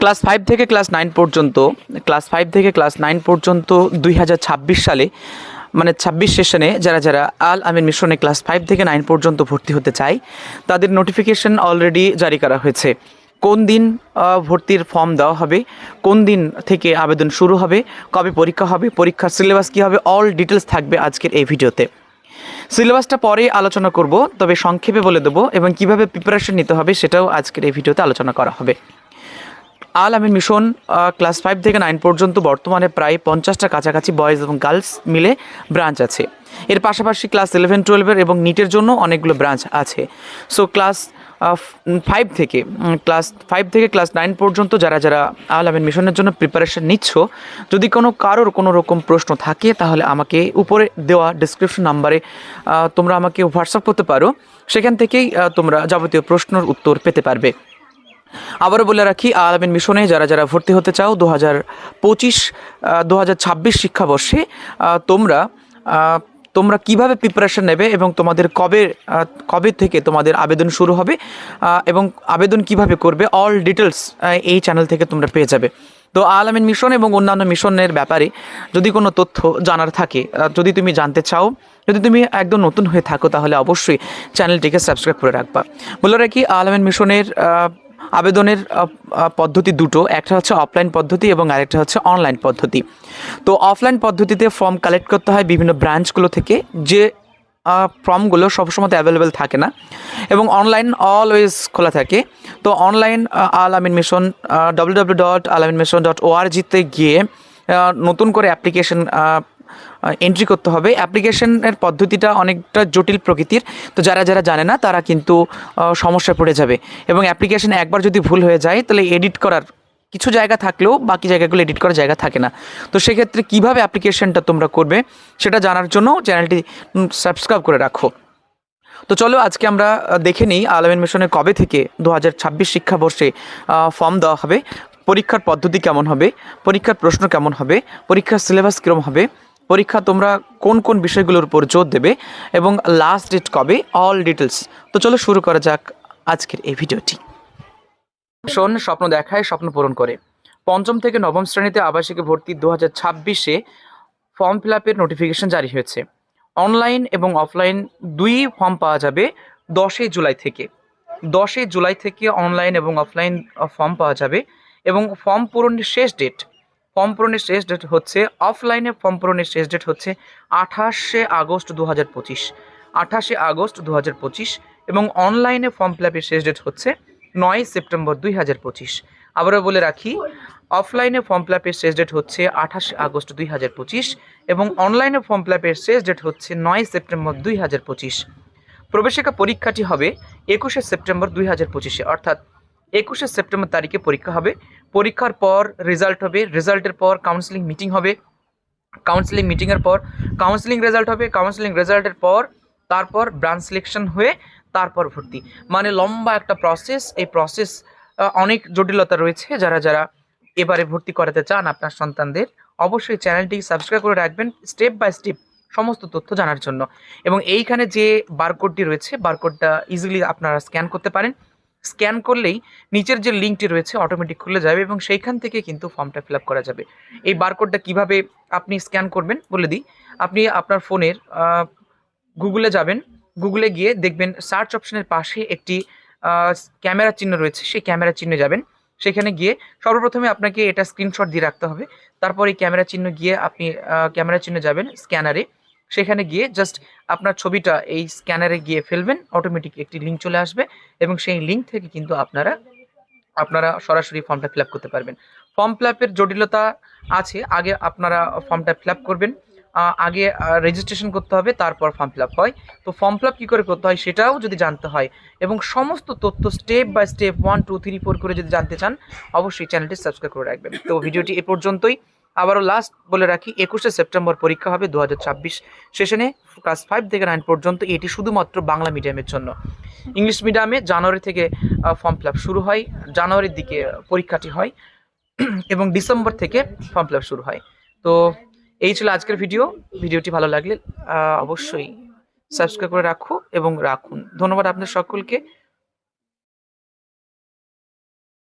Class five থেকে class nine পর্যন্ত, class five থেকে ক্লাস নাইন পর্যন্ত দুই হাজার ছাব্বিশ সালে মানে ছাব্বিশ সেশনে যারা যারা আল আমিন মিশনে ক্লাস ফাইভ থেকে নাইন পর্যন্ত ভর্তি হতে চায়, তাদের নোটিফিকেশন অলরেডি জারি করা হয়েছে। কোন দিন ভর্তির ফর্ম দেওয়া হবে, কোন দিন থেকে আবেদন শুরু হবে, কবে পরীক্ষা হবে, পরীক্ষার সিলেবাস কী হবে অল ডিটেলস থাকবে আজকের এই ভিডিওতে। সিলেবাসটা পরে আলোচনা করব, তবে সংক্ষেপে বলে দেবো এবং কীভাবে প্রিপারেশন নিতে হবে সেটাও আজকের এই ভিডিওতে আলোচনা করা হবে। Al Ameen mission class five থেকে নাইন পর্যন্ত বর্তমানে প্রায় পঞ্চাশটা কাছাকাছি বয়েজ এবং গার্লস মিলে ব্রাঞ্চ আছে। এর পাশাপাশি ক্লাস ইলেভেন টুয়েলভের এবং নিটের জন্য অনেকগুলো ব্রাঞ্চ আছে। সো ক্লাস ফাইভ থেকে ক্লাস ফাইভ থেকে ক্লাস নাইন পর্যন্ত যারা যারা আল আমিন মিশনের জন্য প্রিপারেশন নিচ্ছ, যদি কোনো কারোর কোনো রকম প্রশ্ন থাকে, তাহলে আমাকে উপরে দেওয়া ডিসক্রিপশন নাম্বারে তোমরা আমাকে হোয়াটসঅ্যাপ করতে পারো। সেখান থেকেই তোমরা যাবতীয় প্রশ্নের উত্তর পেতে পারবে। আবারও বলে রাখি, আলামিন মিশনে যারা যারা ভর্তি হতে চাও দু হাজার পঁচিশ দু হাজার ছাব্বিশ শিক্ষাবর্ষে তোমরা তোমরা কীভাবে প্রিপারেশন নেবে এবং তোমাদের কবে কবে থেকে তোমাদের আবেদন শুরু হবে এবং আবেদন কীভাবে করবে অল ডিটেলস এই চ্যানেল থেকে তোমরা পেয়ে যাবে। তো আলামিন মিশন এবং অন্যান্য মিশনের ব্যাপারে যদি কোনো তথ্য জানার থাকে যদি তুমি জানতে চাও, যদি তুমি একদম নতুন হয়ে থাকো, তাহলে অবশ্যই চ্যানেলটিকে সাবস্ক্রাইব করে রাখবা। বলে রাখি, আলামিন মিশনের আবেদনের পদ্ধতি দুটো, একটা হচ্ছে অফলাইন পদ্ধতি এবং আরেকটা হচ্ছে অনলাইন পদ্ধতি। তো অফলাইন পদ্ধতিতে ফর্ম কালেক্ট করতে হয় বিভিন্ন ব্রাঞ্চগুলো থেকে, যে ফর্মগুলো সবসময় অ্যাভেলেবেল থাকে না এবং অনলাইন অলওয়েজ খোলা থাকে। তো online Al Ameen mission W W dot Alameen mission dot ওআরজিতে গিয়ে নতুন করে অ্যাপ্লিকেশন এন্ট্রি করতে হবে। অ্যাপ্লিকেশনের পদ্ধতিটা অনেকটা জটিল প্রকৃতির। তো যারা যারা জানে না, তারা কিন্তু সমস্যায় পড়ে যাবে। এবং অ্যাপ্লিকেশন একবার যদি ভুল হয়ে যায়, তাহলে এডিট করার কিছু জায়গা থাকলেও বাকি জায়গাগুলো এডিট করার জায়গা থাকে না। তো সেক্ষেত্রে কীভাবে অ্যাপ্লিকেশনটা তোমরা করবে, সেটা জানার জন্য চ্যানেলটি সাবস্ক্রাইব করে রাখো। তো চলো, আজকে আমরা দেখে নিই আলামিন মিশনের কবে থেকে দু হাজার ছাব্বিশ শিক্ষাবর্ষে ফর্ম দেওয়া হবে, পরীক্ষার পদ্ধতি কেমন হবে, পরীক্ষার প্রশ্ন কেমন হবে, পরীক্ষার সিলেবাস কীরকম হবে পরীক্ষা তোমরা কোন কোন বিষয়গুলোর উপর জোর দেবে এবং লাস্ট ডেট কবে? অল ডিটেলস তো চলো শুরু করা যাক আজকের এই ভিডিওটি। শোন, স্বপ্ন দেখায়, স্বপ্ন পূরণ করে। পঞ্চম থেকে নবম শ্রেণীতে আবাসিকে ভর্তি দু হাজার ছাব্বিশে ফর্ম ফিল আপের নোটিফিকেশন জারি হয়েছে। অনলাইন এবং অফলাইন দুই ফর্ম পাওয়া যাবে দশই জুলাই থেকে। দশই জুলাই থেকে অনলাইন এবং অফলাইন ফর্ম পাওয়া যাবে এবং ফর্ম পূরণের শেষ ডেট ফর্ম পূরণের শেষ ডেট হচ্ছে, অফলাইনে ফর্ম পূরণের শেষ ডেট হচ্ছে আঠাশে আগস্ট দু হাজার পঁচিশ। আঠাশে আগস্ট দু হাজার পঁচিশ এবং অনলাইনে ফর্ম ফিল আপের শেষ ডেট হচ্ছে নয় সেপ্টেম্বর দুই হাজার পঁচিশ। আবারও বলে রাখি, অফলাইনে ফর্ম ফিল আপের শেষ ডেট হচ্ছে আঠাশে আগস্ট দুই হাজার পঁচিশ এবং অনলাইনে ফর্ম ফিল আপের শেষ ডেট হচ্ছে নয় সেপ্টেম্বর দুই হাজার পঁচিশ। প্রবেশিকা পরীক্ষাটি হবে একুশে সেপ্টেম্বর দুই হাজার পঁচিশে, অর্থাৎ একুশে সেপ্টেম্বর তারিখে পরীক্ষা হবে। পরীক্ষার পর রেজাল্ট হবে। রেজাল্টের পর কাউন্সিলিং মিটিং হবে। কাউন্সিলিং মিটিংয়ের পর কাউন্সিলিং রেজাল্ট হবে। কাউন্সিলিং রেজাল্টের পর তারপর ব্রাঞ্চ সিলেকশন হয়ে তারপর ভর্তি। মানে লম্বা একটা প্রসেস এই প্রসেস অনেক জটিলতা রয়েছে। যারা যারা এবারে ভর্তি করাতে চান আপনার সন্তানদের, অবশ্যই চ্যানেলটি সাবস্ক্রাইব করে রাখবেন স্টেপ বাই স্টেপ সমস্ত তথ্য জানার জন্য। এবং এইখানে যে বারকোডটি রয়েছে বারকোডটা ইজিলি আপনারা স্ক্যান করতে পারেন। স্ক্যান করলেই নিচের যে লিঙ্কটি রয়েছে অটোমেটিক খুলে যাবে এবং সেইখান থেকে কিন্তু ফর্মটা ফিল করা যাবে। এই বারকোডটা কীভাবে আপনি স্ক্যান করবেন বলে দিই। আপনি আপনার ফোনের গুগলে যাবেন, গুগলে গিয়ে দেখবেন সার্চ অপশনের পাশে একটি ক্যামেরা চিহ্ন রয়েছে, সেই ক্যামেরা চিহ্নে যাবেন। সেখানে গিয়ে সর্বপ্রথমে আপনাকে এটা স্ক্রিনশট দিয়ে রাখতে হবে। তারপর এই ক্যামেরা চিহ্ন গিয়ে আপনি ক্যামেরা চিহ্নে যাবেন স্ক্যানারে সেখানে গিয়ে জাস্ট আপনার ছবিটা এই স্ক্যানারে গিয়ে ফেলবেন অটোমেটিক একটি লিঙ্ক চলে আসবে এবং সেই লিঙ্ক থেকে কিন্তু আপনারা আপনারা সরাসরি ফর্মটা ফিল করতে পারবেন। ফর্ম ফিল জটিলতা আছে, আগে আপনারা ফর্মটা ফিল করবেন আগে রেজিস্ট্রেশন করতে হবে, তারপর ফর্ম ফিল হয়। তো ফর্ম ফিল কী করে করতে হয় সেটাও যদি জানতে হয় এবং সমস্ত তথ্য step by step one two three four করে যদি জানতে চান, অবশ্যই চ্যানেলটি সাবস্ক্রাইব করে রাখবেন। তো ভিডিওটি এ পর্যন্তই। আবারও লাস্ট বলে রাখি, একুশে সেপ্টেম্বর পরীক্ষা হবে দু হাজার ছাব্বিশ সেশনে ক্লাস ফাইভ থেকে নাইন পর্যন্ত। এটি শুধুমাত্র বাংলা মিডিয়ামের জন্য। ইংলিশ মিডিয়ামে জানুয়ারি থেকে ফর্ম ফিল শুরু হয়। জানুয়ারির দিকে পরীক্ষাটি হয়। এবং ডিসেম্বর থেকে ফর্ম ফিল শুরু হয়। তো এই ছিল আজকের ভিডিও ভিডিওটি ভালো লাগলে অবশ্যই সাবস্ক্রাইব করে রাখো এবং রাখুন। ধন্যবাদ আপনাদের সকলকে।